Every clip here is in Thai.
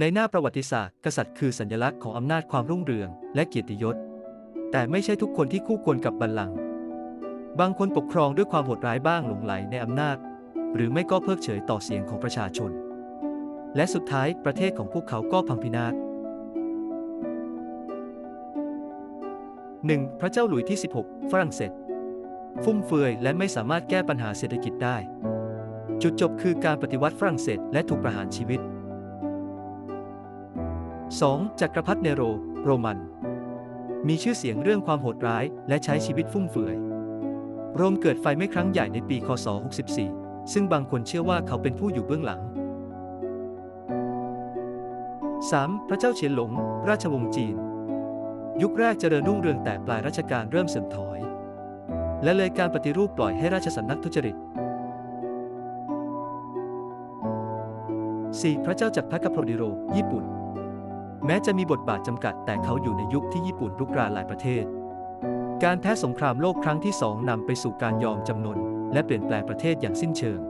ในหน้าประวัติศาสตร์ กษัตริย์คือสัญลักษณ์ของอำนาจความรุ่งเรือง และเกียรติยศ แต่ไม่ใช่ทุกคนที่คู่ควรกับบัลลังก์บางคนปกครองด้วยความโหดร้ายบ้างหลงไหลในอำนาจ หรือไม่ก็เพิกเฉยต่อเสียงของประชาชน และสุดท้ายประเทศของพวกเขาก็พังพินาศ 1. พระเจ้าหลุยที่ 16 ฝรั่งเศส ฟุ่มเฟือยและไม่สามารถแก้ปัญหาเศรษฐกิจได้ จุดจบคือการปฏิวัติฝรั่งเศสและถูกประหารชีวิต 2. จักรพรรดิเนโร โรมัน มีชื่อเสียงเรื่องความโหดร้ายและใช้ชีวิตฟุ่มเฟือย โรมเกิดไฟไหม้ครั้งใหญ่ในปี คศ 64 ซึ่งบางคนเชื่อว่าเขาเป็นผู้อยู่เบื้องหลัง 3. พระเจ้าเฉียนหลง ราชวงศ์จีน ยุคแรกเจริญรุ่งเรืองแต่ปลายรัชกาลเริ่มเสื่อมถอย และเลยการปฏิรูปปล่อยให้ราชสำนักทุจริต 4. พระเจ้าจักรพรรดิโรดิโร ญี่ปุ่น แม้จะมีบทบาทจำกัดแต่เขาอยู่ในยุคที่ญี่ปุ่นรุกรานหลายประเทศ การแพ้สงครามโลกครั้งที่สองนำไปสู่การยอมจำนนและเปลี่ยนแปลงประเทศอย่างสิ้นเชิง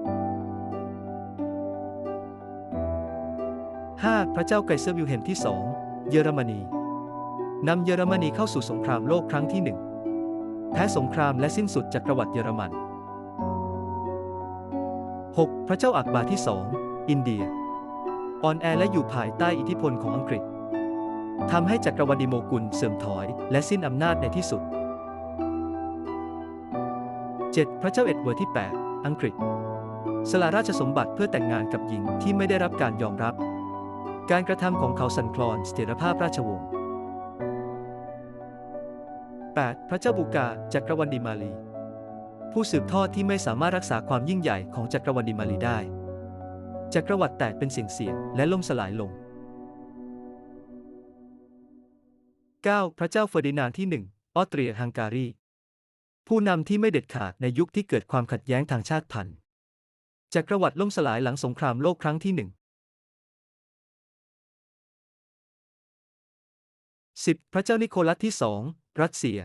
5. พระเจ้าไกเซอร์วิลเฮมที่ 2 เยอรมนีนำเยอรมนีเข้าสู่สงครามโลกครั้งที่หนึ่งแพ้สงครามและสิ้นสุดจักรวรรดิเยอรมัน 6. พระเจ้าอักบาที่ 2 อินเดียอ่อนแอและอยู่ภายใต้อิทธิพลของอังกฤษ ทำให้จักรวรรดิโมกุลเสื่อมถอยและสิ้นอำนาจในที่สุด 7. พระเจ้าเอ็ดเวิร์ดที่ 8 อังกฤษ สละราชสมบัติเพื่อแต่งงานกับหญิงที่ไม่ได้รับการยอมรับ การกระทำของเขาสั่นคลอนเสถียรภาพราชวงศ์ 8. พระเจ้าบูกาจักรวรรดิมาลี ผู้สืบทอดที่ไม่สามารถรักษาความยิ่งใหญ่ของจักรวรรดิมาลีได้ จักรวรรดิแตกเป็นเสียงๆและล่มสลายลง 9. พระเจ้าเฟอร์ดินานด์ที่ 1 ออสเตรียฮังการี ผู้นำที่ไม่เด็ดขาดในยุคที่เกิดความขัดแย้งทางชาติพันธุ์จักรวรรดิล่มสลายหลังสงครามโลกครั้งที่หนึ่ง 10. พระเจ้านิโคลัสที่2รัสเซีย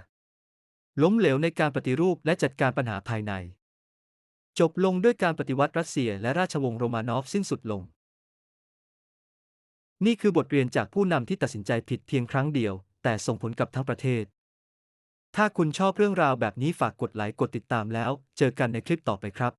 ล้มเหลวในการปฏิรูปและจัดการปัญหาภายใน จบลงด้วยการปฏิวัติรัสเซียและราชวงศ์โรมานอฟสิ้นสุดลง นี่คือบทเรียนจากผู้นำที่ตัดสินใจผิดเพียงครั้งเดียว แต่ส่งผลกับทั้งประเทศ ถ้าคุณชอบเรื่องราวแบบนี้ฝากกดไลค์กดติดตามแล้ว เจอกันในคลิปต่อไปครับ